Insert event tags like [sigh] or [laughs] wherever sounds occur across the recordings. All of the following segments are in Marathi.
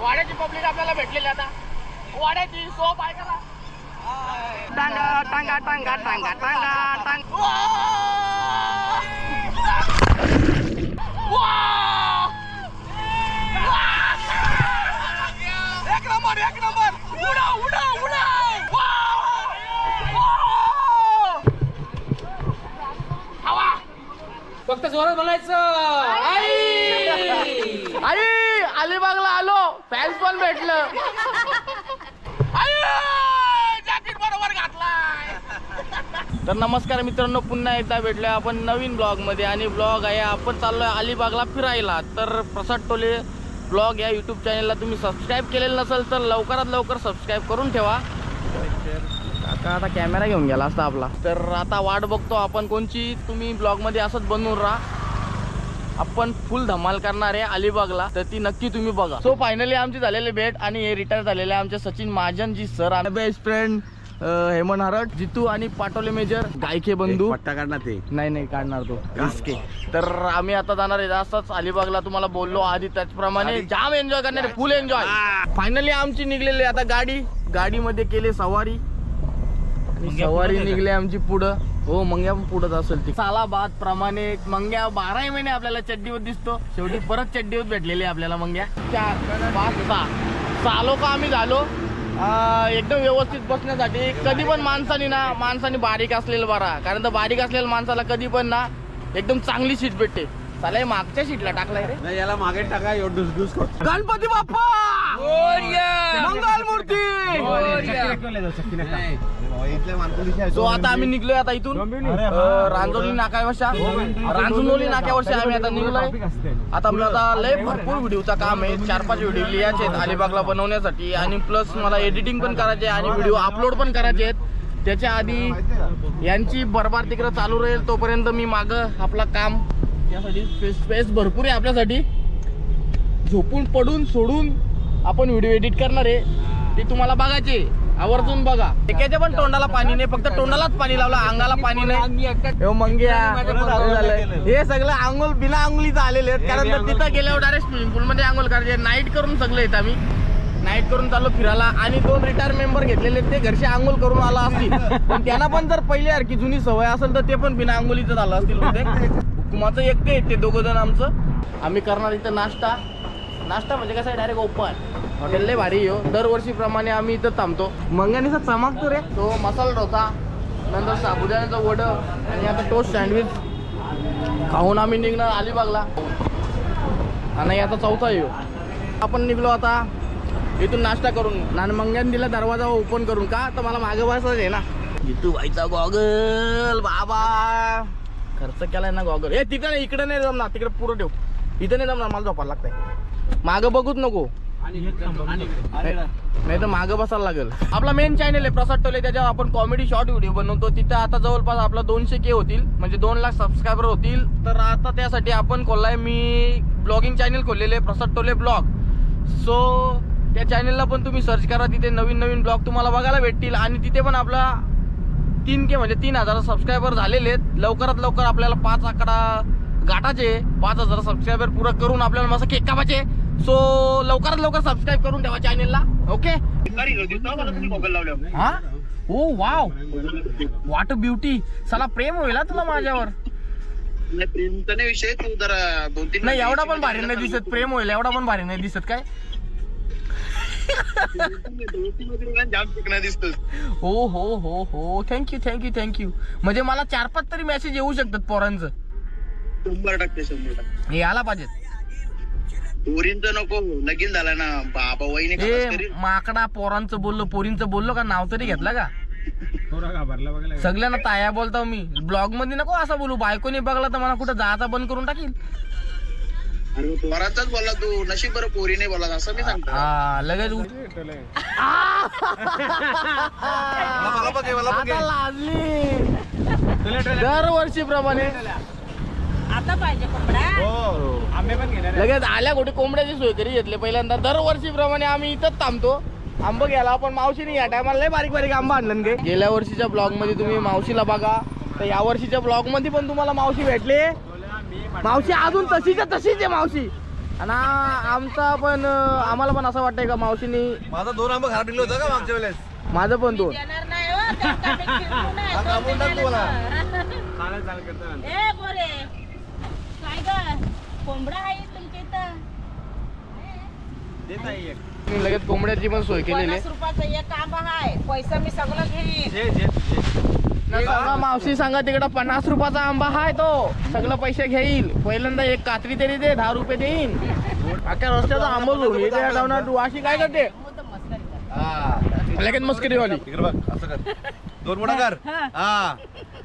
वाड्याची पब्लिक आपल्याला भेटलेली आता. वाड्याची सोप आहे का? टांगा टांगा टांगा टांगा टांगा टांगा. एक नंबर एक नंबर. उडा उडा उडा हवा! फक्त जोरात बोलायचं. आई! आई! अलिबागला आलो. फॅन्स पण भेटलं. जॅकेट बरोबर घातलाय. तर नमस्कार मित्रांनो पुन्हा एकदा भेटलोय आपण नवीन ब्लॉगमध्ये आणि ब्लॉग आहे आपण चाललोय अलिबागला फिरायला. तर प्रसाद टोले ब्लॉग या युट्यूब चॅनलला तुम्ही सबस्क्राईब केलेलं नसेल तर लवकरात लवकर सबस्क्राईब करून ठेवा. काका आता कॅमेरा घेऊन गेला असता आपला. तर आता वाट बघतो आपण कोणची. तुम्ही ब्लॉगमध्ये असंच बनवून राहा. आपण फुल धमाल करणार आहे अलिबागला तर ती नक्की तुम्ही बघा. सो फायनली आमची झालेली भेट आणि हे रिटायर झालेले आमचे Sachin Mahajan ji sir best friend Hemant हरट Jitu आणि पाटोले मेजर गायके बंधू. पट्टा काढणार ते. नाही नाही काढणार तो. रिस्के तर आम्ही आता जाणार आहे जास्तच अलिबागला तुम्हाला बोललो आधी त्याचप्रमाणे. जाम एन्जॉय करणार आहे फुल एन्जॉय फायनली आमची निघलेली आहे आता गाडी. गाडीमध्ये केली सवारी. आणि सवारी निघली आमची पुढं. हो मंग्या पण पुढंच असेल ती. सालाबाद प्रमाणे मंग्या बाराही महिने आपल्याला चड्डीवर दिसतो. शेवटी परत चड्डीवर भेटलेली आहे आपल्याला मंग्या. चार. पाच सहा. सहा लोक आम्ही झालो. एकदम व्यवस्थित बसण्यासाठी. कधी पण माणसाने ना माणसाने बारीक असलेलं बरा. कारण तर बारीक असलेल्या माणसाला कधी पण ना एकदम चांगली सीट भेटते. चालाय मागच्या सीटला टाकलाय रे. नाही याला मागे टाका एवढं डुस डुस करतो. गणपती बाप्पा! मंगल मूर्ती! सो आता आम्ही निघलोय आता इथून. अं, रांजोली नाक्यावरच्या रांजोली नाक्यावरच्या आम्ही आता निघलोय. आता आपलं आता लय भरपूर व्हिडिओचा काम आहे. चार पाच व्हिडिओ लिहायचे आहेत अलिबागला बनवण्यासाठी आणि प्लस मला एडिटिंग पण करायचे आहे आणि व्हिडिओ अपलोड पण करायचे आहेत. त्याच्या आधी यांची बरबार तिकडं चालू राहील तोपर्यंत मी मागं आपला काम यासाठी स्पेस स्पेस भरपूर आहे आपल्यासाठी. झोपून पडून सोडून आपण व्हिडिओ एडिट करणार आहे. ते तुम्हाला बघायचे आवर्जून बघा. एकाच्या पण तोंडाला पाणी नाही फक्त तोंडालाच पाणी लावलं अंगाला पाणी नाही. हे मंग्या हे सगळं आंघोळ बिना आंघोळीचं आलेले आहेत. कारण तिथं गेल्यावर डायरेक्ट स्विमिंग पूल मध्ये आंघोळ करायचे. नाईट करून सगळं येत आम्ही. नाईट करून चाललो फिरायला आणि दोन रिटायर मेंबर घेतलेले आहेत, ते घरचे आंघोळ करून आला असतील. पण त्यांना पण जर पहिली सारखी जुनी सवय असेल तर ते पण बिना आंघोळीचं झालं असतील हुकुमाचं एक ते ते दोघं जण आमचं. आम्ही करणार इथं नाश्ता. नाश्ता म्हणजे कसं आहे डायरेक्ट ओपन हॉटेल लय भारी हो. दरवर्षीप्रमाणे आम्ही इथं थांबतो. मंगानीचा चमकतो रे तो मसाला डोसा नंतर साबुदाण्याचं वड आणि आता टोस्ट सँडविच खाऊन आम्ही निघणार अलिबागला. आणि आता चौथा येऊ आपण निघलो आता इथून नाश्ता करून. आणि मंग्यान दिला दरवाजा ओपन करून. का? तर मला मागे बसायचं आहे ना. जितू भाईचा गॉगल बाबा. खर्च केलाय ना गॉगल. हे तिकडे नाही इकडे नाही जमणार. तिकडे पुरं ठेव. इथं नाही जमणार मला झोपायला लागतंय. मागं बघूच नको. नाही तर मागं बसायला लागेल. आपला मेन चॅनल आहे प्रसाद टोले. त्याच्यावर आपण कॉमेडी शॉर्ट व्हिडिओ बनवतो. तिथं आता जवळपास आपला दोनशे के होतील. म्हणजे दोन लाख सबस्क्रायबर होतील. तर आता त्यासाठी आपण खोललाय मी ब्लॉगिंग चॅनल खोललेले प्रसाद टोले ब्लॉग सो त्या चॅनलला पण तुम्ही सर्च करा. तिथे नवीन नवीन ब्लॉग तुम्हाला बघायला भेटतील. आणि तिथे पण आपला तीन के म्हणजे तीन हजार सबस्क्रायबर झालेले आहेत. लवकरात लवकर आपल्याला पाच आकडा गाठाचे पाच हजार सबस्क्रायबर पुरा करून आपल्याला मस्त केक कापायचे सो लवकरात लवकर सबस्क्राईब करून ठेवा चॅनेलला ओके हा? ओ वाव वॉट ब्युटी चला प्रेम होईल तुला माझ्यावर. प्रेमचा नाही विषय. तू जरा दोन तीन नाही एवढा पण भारी नाही दिसत. प्रेम होईल एवढा पण भारी नाही दिसत. काय? जाम चिकना दिसतोस हो. हो हो हो थँक्यू थँक्यू थँक्यू म्हणजे मला चार पाच तरी मेसेज येऊ शकतात पोरांचं. शंभर टक्के शंभर टक्के. हे याला पाहिजेत पोरींचं नको लगीन झाला ना. बाबा वहिनी ए. माकडा पोरांचं बोललो पोरींचं बोललो का? नाव तरी घेतलं का? घाबरला बघायला सगळ्यांना ताया बोलतो मी. ब्लॉगमध्ये नको असं बोलू. बायकोने बघला तर मला कुठं जायचा बंद करून टाकील. पोराचाच बोलला तू नशीब बरं पोरी नाही बोला असं मी सांगतो. हा लगेच उठ- आता लाजली. दरवर्षी प्रमाणे आता पाहिजे कोंबडा. पण घेणार लगेच आल्या कुठे कोंबड्याची सोय तरी घेतली. पहिल्यांदा दरवर्षी प्रमाणे आम्ही इथंच थांबतो. आंबा घ्यायला पण मावशीने या टायमाला लय बारीक बारीक आंबा आणलं काही गेल्या वर्षीच्या ब्लॉगमध्ये तुम्ही मावशीला बघा. तर या वर्षीच्या ब्लॉगमध्ये पण तुम्हाला मावशी भेटले. मावशी अजून तशीच्या तशीच आहे मावशी आणि आमचा पण आम्हाला पण असं वाटतंय का मावशीनी माझा दोन आंबा घरात निघलो होता का मागच्या वेळेस माझं पण दोन येणार नाही हो त्यांचा मी फिरलो नाही. हा, कापून टाक दोन मला. दिवसाला. चालेल चालेल करतो ना. ए बोरे काय ग कोंबडा आहे तुमच्या इथं देत आहे एक मी लगेच कोंबड्याची पण सोय केलेली आहे पन्नास रुपयाचा एक आंबा आहे पैसा मी सगळं घेईन जे जे जे. सांगा मावशी सांगा तिकडं पन्नास रुपयाचा आंबा हाय तो. सगळं पैसे घेईल. पहिल्यांदा एक कात्री तरी दे दहा रुपये देईन. अख्या रस्त्याचा आंबा घेऊन डावना तू अशी काय करते? मस्करी लगेच मस्करीवाली. इकडे बघ असं कर. दोन मोठा कर. हा.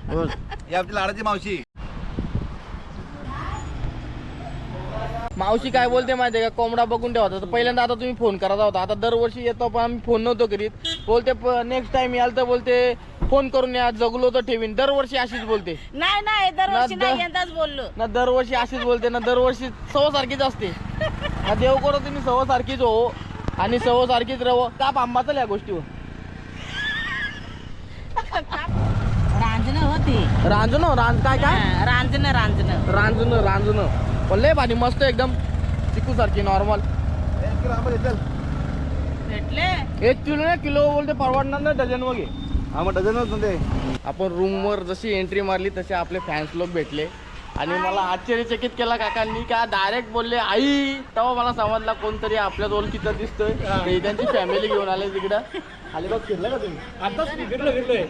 ही. आपली लाडाची मावशी. मावशी काय बोलते माहिती का? कोंबडा बघून ठेवा. तर पहिल्यांदा आता तुम्ही फोन करत होता. आता दरवर्षी येतो पण आम्ही फोन नव्हतो करीत. बोलते नेक्स्ट टाइम याल तर बोलते फोन करून या जगलो तर ठेवीन. दरवर्षी अशीच बोलते. नाही नाही दरवर्षी नाही यंदाच बोललो. ना दरवर्षी अशीच बोलते ना दरवर्षी सव सारखीच असते. [laughs] ना देव करो तुम्ही सव सारखीच हो. आणि सव सारखीच रहो. काप आंबाचं या गोष्टीवर. रांजण होती. रांजण? रांज काय काय? रांजण रांजण. रांजण रांजण. पण लय भारी मस्त एकदम. चिकू सारखी नॉर्मल भेटले. एक किलो ना किलो बोलते परवडणार ना डझन वगे आंबा डझनच नव्हते आपण रूमवर जशी एंट्री मारली तसे आपले फॅन्स लोक भेटले. आणि मला आश्चर्यचकित केला काकांनी का डायरेक्ट बोलले आई तेव्हा मला समजला कोणतरी आपल्याच ओळखीचं दिसतोय. ते त्यांची फॅमिली घेऊन आले तिकडं. अलिबाग फिरलं का तुम्ही? आताच फिरलो फिरलोय.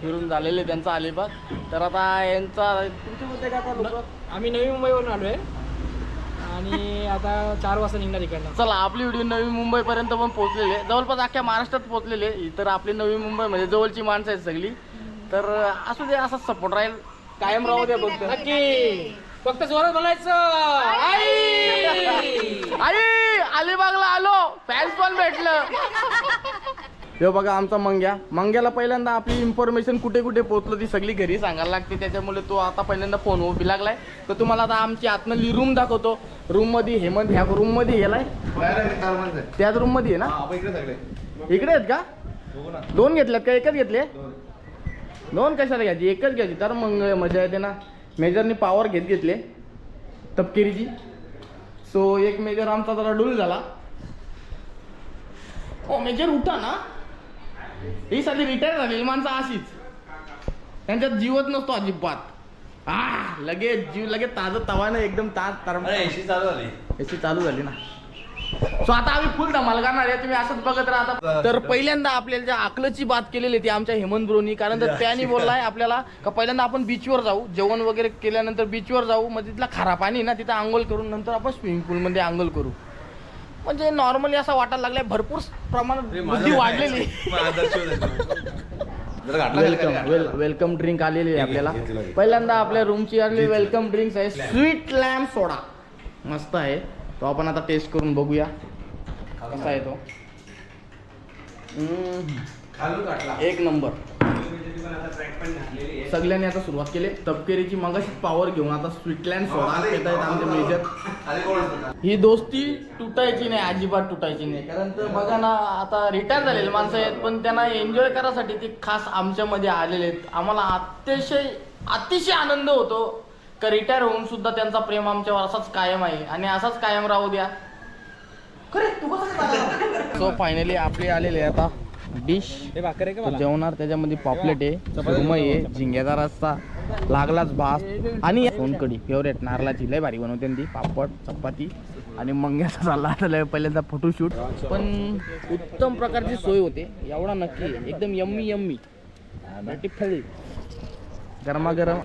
फिरून झालेले त्यांचा अलिबाग. तर आता यांचा तुमच्या मध्ये का आता लोक आम्ही नवी मुंबईवरून आलोय. आणि आता चार वाजता निघणार इकडनं. चला आपली व्हिडिओ नवी मुंबईपर्यंत पण पोहोचलेली आहे. जवळपास अख्ख्या महाराष्ट्रात पोहोचलेली तर आपली नवी मुंबई म्हणजे जवळची माणसं आहेत सगळी. तर असू दे असाच सपोर्ट राहील. कायम राहू द्या बघतो नक्की. फक्त जोरात बोलायचं. आई! आई! अलिबागला आलो. फॅन्स पण भेटलं. हे बघा आमचा मंग्या. मंग्याला पहिल्यांदा आपली इन्फॉर्मेशन कुठे कुठे पोहोचलो ती सगळी घरी सांगायला लागते. त्याच्यामुळे तो आता पहिल्यांदा फोन उभी लागलाय. तर तुम्हाला आता आमची आतमधली रूम दाखवतो. रूममध्ये हेमंत ह्या रूममध्ये गेलाय. त्याच रूममध्ये आहे ना? इकडे इकडे आहेत का? दोन घेतल्यात का? एकच घेतले? दोन कशाला घ्यायची? एकच घ्यायची. तर मग मजा येते ना. मेजरनी पॉवर घेत घेतले. तपकिरीची सो एक मेजर आमचा जरा डुल झाला. ओ मेजर उठा ना. ही साधी रिटायर झालेली माणसं अशीच. त्यांच्यात जीवच नसतो अजिबात. आ लगेच जीव लगेच ताजं तवानं एकदम ताज तर एसी चालू झाली. याची चालू झाली ना. सो आता आम्ही फुल धमाल करणार आहे तुम्ही असंच बघत राहता तर पहिल्यांदा आपल्याला ज्या अकलची बात केलेली ती आमच्या हेमंत ब्रोनी कारण तर त्याने बोललाय आपल्याला का पहिल्यांदा आपण बीचवर जाऊ जेवण वगैरे केल्यानंतर बीचवर जाऊ मग तिथला खारा पाणी ना तिथं आंघोळ करून नंतर आपण स्विमिंग पूलमध्ये आंघोळ करू. म्हणजे नॉर्मली असं वाटायला लागलंय भरपूर प्रमाणात बुद्धी वाढलेली. वेलकम वेल वेलकम ड्रिंक आलेली आहे आपल्याला. पहिल्यांदा आपल्या रूमची आलेली वेलकम ड्रिंक्स आहे. स्वीट लॅम्प सोडा मस्त आहे. तो आपण आता टेस्ट करून बघूया. कसा आहे तो. एक नंबर सगळ्यांनी आता सुरुवात केली. तपकेरीची मगाशी पॉवर घेऊन आता स्वीटलँड सोडा येत आहेत आमचे मेजर ही. दोस्ती तुटायची नाही अजिबात तुटायची नाही. कारण तर बघा ना आता रिटायर झालेले माणसं आहेत पण त्यांना एन्जॉय करायसाठी ते खास आमच्यामध्ये आलेले आहेत. आम्हाला अतिशय अतिशय आनंद होतो. का रिटायर होऊन सुद्धा त्यांचा प्रेम आमच्यावर असाच कायम आहे. आणि असाच कायम राहू द्या. सो फायनली आपले आलेले आता. डिश मला? जेवणार त्याच्यामध्ये पॉपलेट आहे सुरमई आहे झिंग्याचा रस्ता लागलाच भास आणि सोनकडी फेवरेट नारळाची लय भारी बनवते ती पापड चपाती आणि मंग्याचा चालला आता लय पहिल्यांदा फोटोशूट पण उत्तम प्रकारची सोय होते. एवढा नक्की. एकदम यम्मी यम्मी. बाटी फळी. गरमागरम.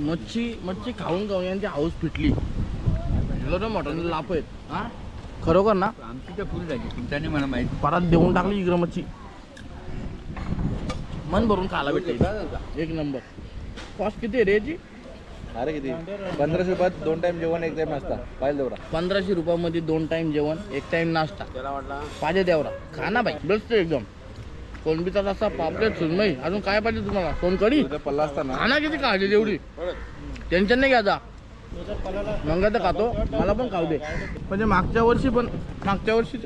मच्छी मच्छी खाऊन खाऊन यांची हाऊस फिटली. मटन लाप आहेत. हा? खरोखर ना? आमची तर फुल झाली तुमच्याने मला माहिती परत देऊन टाकली इकडं मच्छी मन भरून खायला भेटते एक नंबर. कॉस्ट किती आहे रे याची? अरे किती? पंधराशे रुपयात दोन टाइम जेवण एक टाइम नाश्ता. पाहिजे तेवढा. पंधराशे रुपयामध्ये दोन टाइम जेवण एक टाइम नाश्ता. पाहिजे तेवढा. खा ना बाई. बेस्ट एकदम. कोलंबीचा रस्सा पापलेट सुरमई अजून काय पाहिजे तुम्हाला? सोनकडी? पल्ला असताना. खाना किती काळजी तेवढी. टेन्शन नाही घ्यायचा. मग तर खातो. मला पण खाऊ दे. म्हणजे मागच्या वर्षी पण मागच्या वर्षी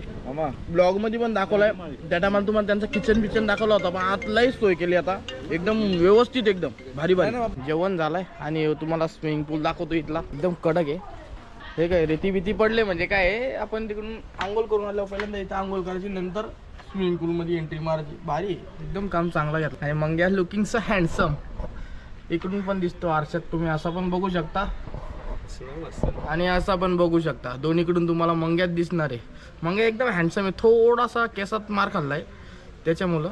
ब्लॉगमध्ये पण दाखवलाय. त्या टायमाला तुम्हाला त्यांचं किचन बिचन दाखवलं होतं पण आत लई सोय केली आता. एकदम व्यवस्थित एकदम. भारी भारी. जेवण झालंय आणि तुम्हाला स्विमिंग पूल दाखवतो इथला. एकदम कडक आहे. हे काय रेती बिती पडले म्हणजे काय आहे, आपण तिकडून आंघोळ करून आलो पहिल्यांदा इथं आंघोळ करायची नंतर स्विमिंग पूल मध्ये एंट्री मारायची. भारी. एकदम काम चांगलं घेतलं. आणि मंग्या लुकिंग स हँडसम इकडून पण दिसतो आरशात तुम्ही असं पण बघू शकता. आणि असा पण बघू शकता दोन्हीकडून तुम्हाला मंग्यात दिसणार आहे. मंग्या एकदम हँडसम आहे थोडासा केसात मार खाल्लाय त्याच्यामुळं.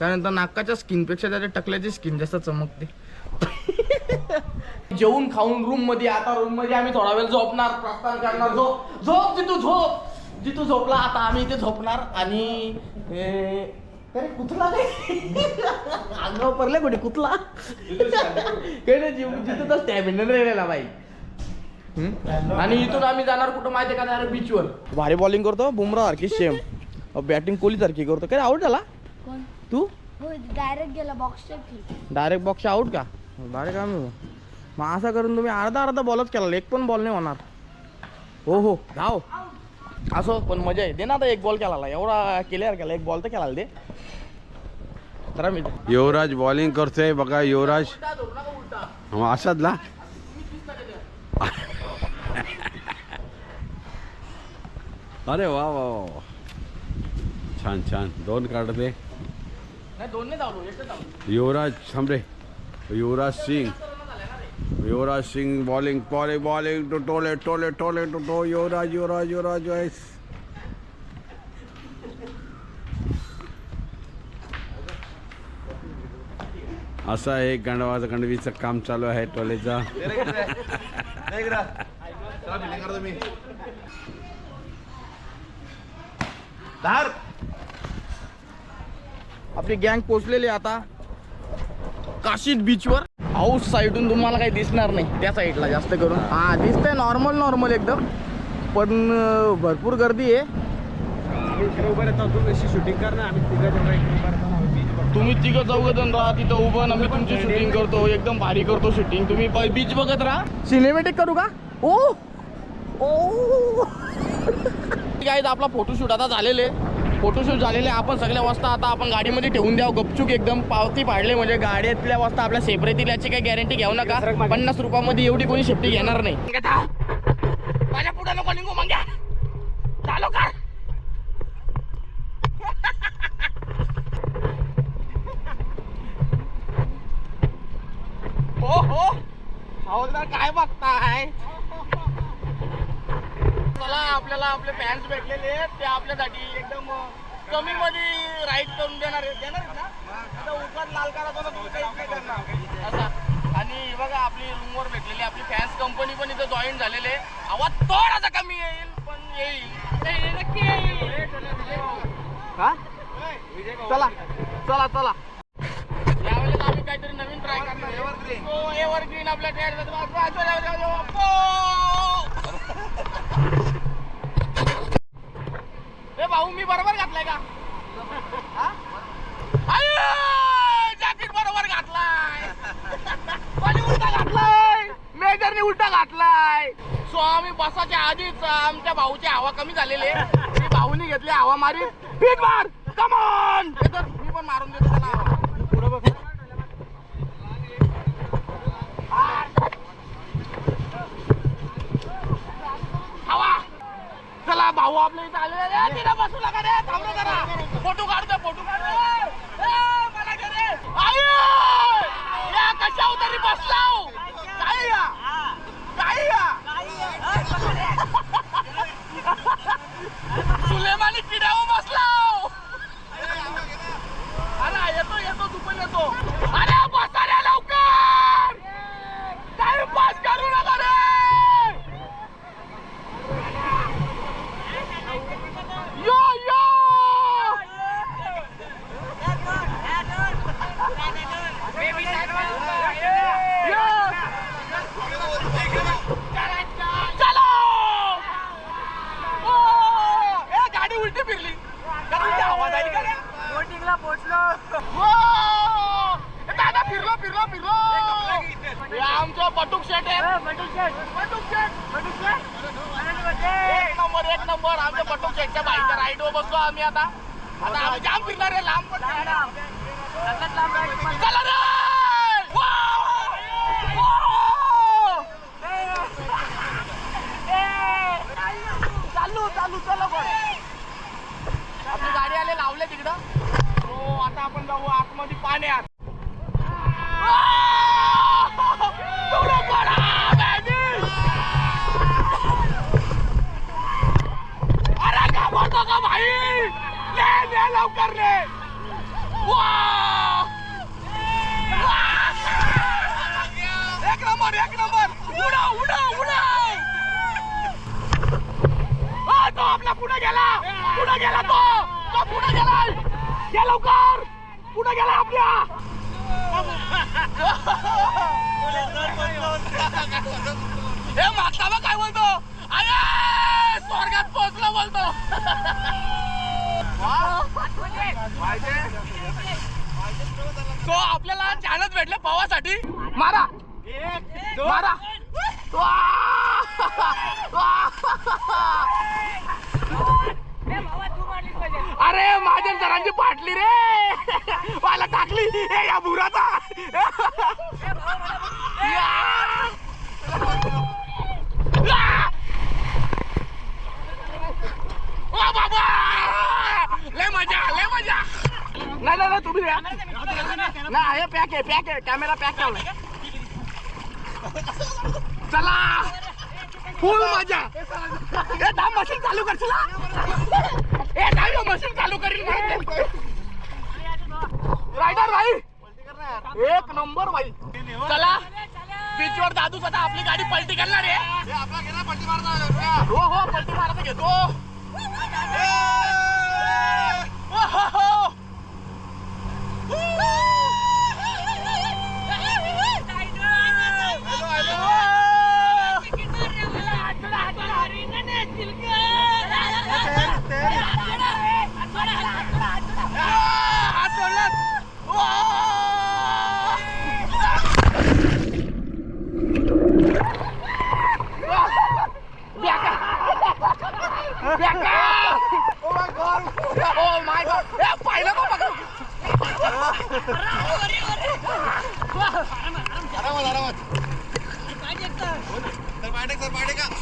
कारण तर नाकाच्या स्किनपेक्षा त्याच्या टकल्याची स्किन जास्त चमकते. [laughs] जेवून खाऊन रूममध्ये आता रूममध्ये आम्ही थोडा वेळ झोपणार प्रस्थान करणार. झोप झोप जितू झोप. जितू झोपला आता आम्ही इथे झोपणार आणि अरे कुठला रे? [laughs] अंगावर पडले कुठे नाही जिथं तर स्टॅमिना राहिलेला बाई? आणि इथून आम्ही जाणार कुठं माहिती का? जाणार बीचवर भारी बॉलिंग करतो बुमरा सारखी सेम बॅटिंग कोहली सारखी करतो. काय आउट झाला? कोण? तू? हो डायरेक्ट गेला बॉक्स डायरेक्ट बॉक्स आउट का? डायरेक्ट काम मग असं करून तुम्ही अर्धा अर्धा बॉलच केला एक पण बॉल नाही होणार. हो हो धाव असो पण मजा आहे. दे ना आता एक बॉल केला एवढा क्लिअर केला एक बॉल तर केला दे. जरा मी युवराज बॉलिंग करतोय बघा युवराज. हा, असाच ना अरे वा वा वा. छान छान। दोन एकच धावलो Yuvraj थांबरे Yuvraj Singh. Yuvraj Singh bowling bowling bowling to टोले टोले टोले टू टो युवराज युवराज युवराज वाईस असं आहे गंडवाचं गंडवीचं काम चालू आहे टोलेचा आपली गँग पोचलेली आहे आता. काशीद बीचवर हाऊस साईडून तुम्हाला काही दिसणार नाही. त्या साईडला जास्त करून. हा दिसतंय नॉर्मल नॉर्मल एकदम. पण भरपूर गर्दी आहे. तुम्ही तिघं चौघ जण राहा तिथं उभं आम्ही तुमची शूटिंग करतो. एकदम भारी करतो शूटिंग तुम्ही बीच बघत राहा. सिनेमॅटिक करू का? ओ! ओ! काय आपला फोटोशूट आता झालेले फोटोशूट झालेले आपण सगळ्या वाजता आता आपण गाडीमध्ये ठेवून द्यावं. गपचूक एकदम पावती पाडले म्हणजे गाड्यातल्या वाजता आपल्या सेपरेट येतील याची काही गॅरंटी घेऊ नका. पन्नास रुपयामध्ये एवढी कोणी सेफ्टी घेणार नाही. माझ्या पुढे नको निघू मग चालो का हो हो. हवलदार काय बघताय? आपल्याला आपले फॅन्स भेटलेले आहेत ते आपल्यासाठी एकदम कमी मध्ये राईड करून देणार आहेत देणार आहेत ना आता उगाच लाल करायचा ना तुम्ही काहीच नाही करणार असा आणि बघा आपली रूमवर भेटलेली आपली फॅन्स कंपनी पण इथं जॉईन झालेले. आवाज थोडासा कमी येईल पण येईल नक्की येईल हा चला चला चला यावेळेस आम्ही काहीतरी नवीन ट्राय करणार हो एव्हरग्रीन आपल्या ए भाऊ मी बरोबर घातलाय का? जॅकेट बरोबर घातलाय. कोणी उलटा घातलाय? मेजरने उलटा घातलाय. स्वामी बसाच्या आधीच आमच्या भाऊची हवा कमी झालेली आहे. मी भाऊनी घेतली हवा मारी पीठ मार कमॉन मी पण मारून देतो त्याला हवा. पुढं बघ हवा चला भाऊ आपल्या इथं आलेले रे तिला बसू नका रे थांबलो जरा. फोटो काढतो फोटो काढतो मला घे रे! या कशा उतरी बसलाव? काय या काय या सुलेमानी किड्यावर बसलाव अरे येतो येतो तू पण येतो अरे बसा रे लवकर टाइमपास करू नका रे यो यो यो शेटच्या बाईच्या राईडवर बसलो आम्ही आता आता आम्ही जाम फिरणार आहे लांब पण. चला रे! वाव! वाव! चालू चालू चला पण आपली गाडी आले लावले तिकडं हो आता आपण जाऊ आतमध्ये पाण्यात तेवढं पडा, baby! अरे घाबरतो का भाई ले ले लवकर ले वाह! वाह! एक नंबर एक नंबर उडा उडा उडा आ, तो आपला पुढे गेला पुढे गेला तो! तो पुढे गेला या लवकर! पुढे गेला आपल्या! हे मागता काय बोलतो? अरे स्वर्गात पोहोचलो बोलतो. तो आपल्याला चॅनल भेटले पवासाठी. मारा. मारा. वा! अरे माझ्या जरांची फाटली रे. मला टाकली. ए या बुराचा ओ बाबा. लय मजा लय मजा. नाही नाही तुम्ही द्या नाही हे पॅक आहे पॅक आहे. कॅमेरा पॅक ठेवलाय. चला. फुल मजा. ए थांब मशीन चालू करशील हा? ए नाही मशीन चालू करील रायडर भाई. एक नंबर भाई. चला. बीच वर दादू आपली गाडी पलटी करणार आहे. आपला पलटी मारणार हो हो पलटी मारायचं घेतो. हो. हो, हो.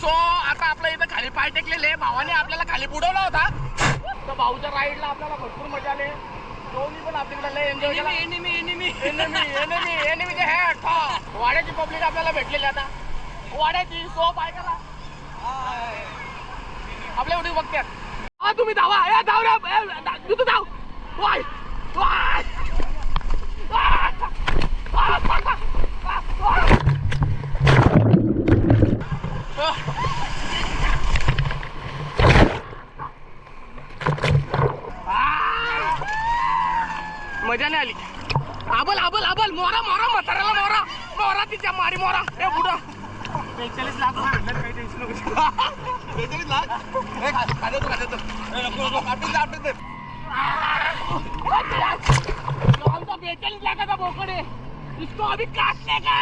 सो आता आपल्या इथं खाली पाय टेकलेले. भावाने आपल्याला खाली बुडवला होता. भाऊच्या राईडला आपल्याला भरपूर मजा आली. दोन्ही पण आपल्याकडे लय एन्जॉय केला. Enemy enemy enemy enemy enemy जे हे. वाड्याची पब्लिक आपल्याला भेटलेली आता. वाड्याची सो पाय करा आपल्या एवढी बघतात हा तुम्ही धावा. ए धाव रे. ए, धा- तू धाव. Y Y. आ, आली. आबल आबल आबल. मोरा मोरा म्हाताऱ्याला मोरा. मोरा तिच्या मारी मोरा. ए बुडा. बेचाळीस लाख बेचाळीस लाख? नको, नको, आपटून दे, बेचाळीस लाखाचा बोकड आहे. इसको अभी काटने का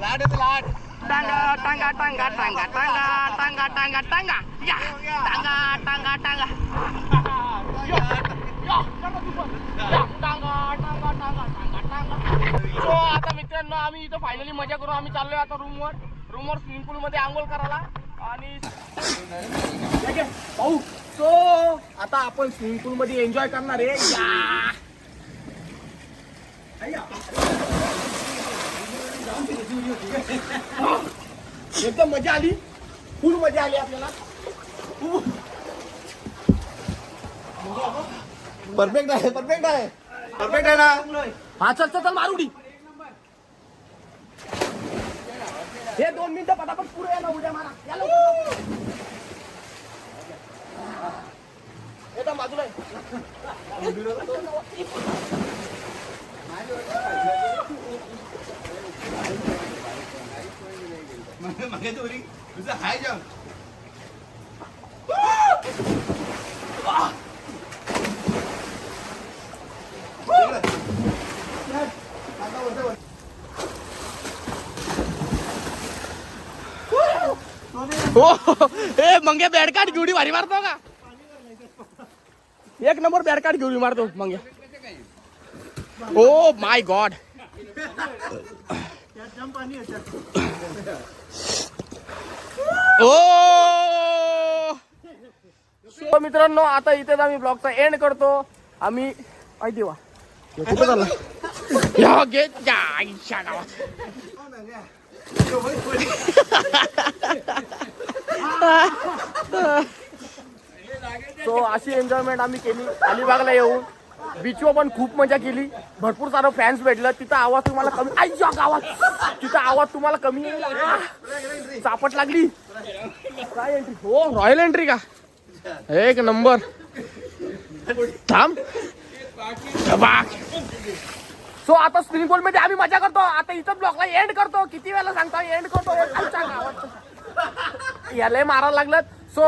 लाड लाड टांगा टांगा टांगा टांगा टांगा टांगा टांगा टांगा. या. टांगा टांगा टांगा. सो हो, आता मित्रांनो आम्ही इथं फायनली मजा करू. आम्ही चाललोय आता रूमवर रूमवर स्विमिंग पूल मध्ये आंघोळ करायला. आणि ठीक आहे, भाऊ. सो आता आपण स्विमिंग पूल मध्ये एन्जॉय करणार आहे. या. एकदम मजा आली. फुल मजा आली आपल्याला. परफेक्ट आहे परफेक्ट आहे. परफेक्ट आहे ना? हा चल चल चल मारुडी. हे दोन मिनिटं पटापट पुढे या ना उड्या मारा. बाजूला. मागे तुझं हाय जंप. हो ए मंगे बॅट कार्ड घेऊन भारी मारतो का? एक नंबर बॅट कार्ड घेऊन मारतो मंगे. Oh my god oh! मित्रांनो आता इथेच आम्ही ब्लॉगचा एंड करतो. आम्ही आई देवा. हे कुठं चाललं? या गे [laughs] सो अशी एन्जॉयमेंट आम्ही केली. अलिबागला येऊन. बीचवर पण खूप मजा केली. भरपूर सारं फॅन्स भेटलं. तिथं आवाज तुम्हाला कमी आईच्या गावात. तिथं आवाज तुम्हाला कमी येईल! [laughs] चापट लागली. काय एंट्री हो रॉयल एंट्री का? एक नंबर. थांब. सो आता स्विमिंग पूल मध्ये आम्ही मजा करतो. आता इथं ब्लॉकला एंड करतो. किती वेळा सांगतो? एंड करतो. याला मारायला लागलं सो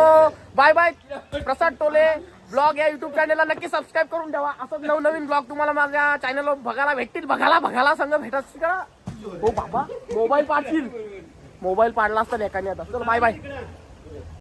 बाय बाय प्रसाद टोले ब्लॉग या युट्यूब चॅनलला नक्की सबस्क्राईब करून ठेवा. असं नवनवीन ब्लॉग तुम्हाला माझ्या चॅनलवर बघायला भेटतील. बघायला बघायला संग भेटत का? हो बाबा. मोबाईल पाडशील. मोबाईल पाडला असता एकाने आता. चल बाय बाय